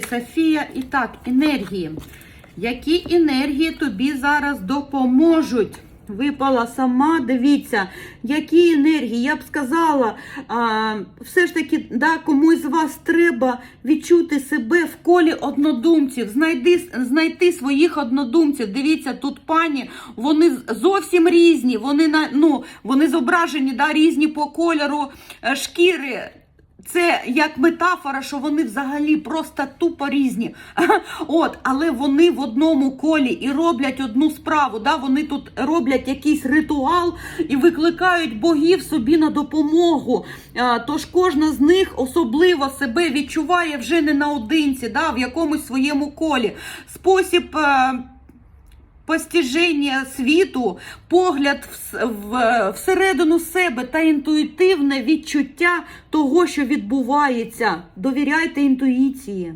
Софія, і так, енергії. Які енергії тобі зараз допоможуть? Випала сама, дивіться, які енергії, я б сказала, а, все ж таки, да, комусь з вас треба відчути себе в колі однодумців, знайди, знайти своїх однодумців. Дивіться, тут пані, вони зовсім різні, вони, ну, вони зображені да, різні по кольору е, шкіри. Це як метафора, що вони взагалі просто тупо різні. От, але вони в одному колі і роблять одну справу. Да? Вони тут роблять якийсь ритуал і викликають богів собі на допомогу. Тож кожна з них особливо себе відчуває вже не наодинці, да? в якомусь своєму колі. Спосіб. Постіження світу, погляд всередину себе та інтуїтивне відчуття того, що відбувається. Довіряйте інтуїції.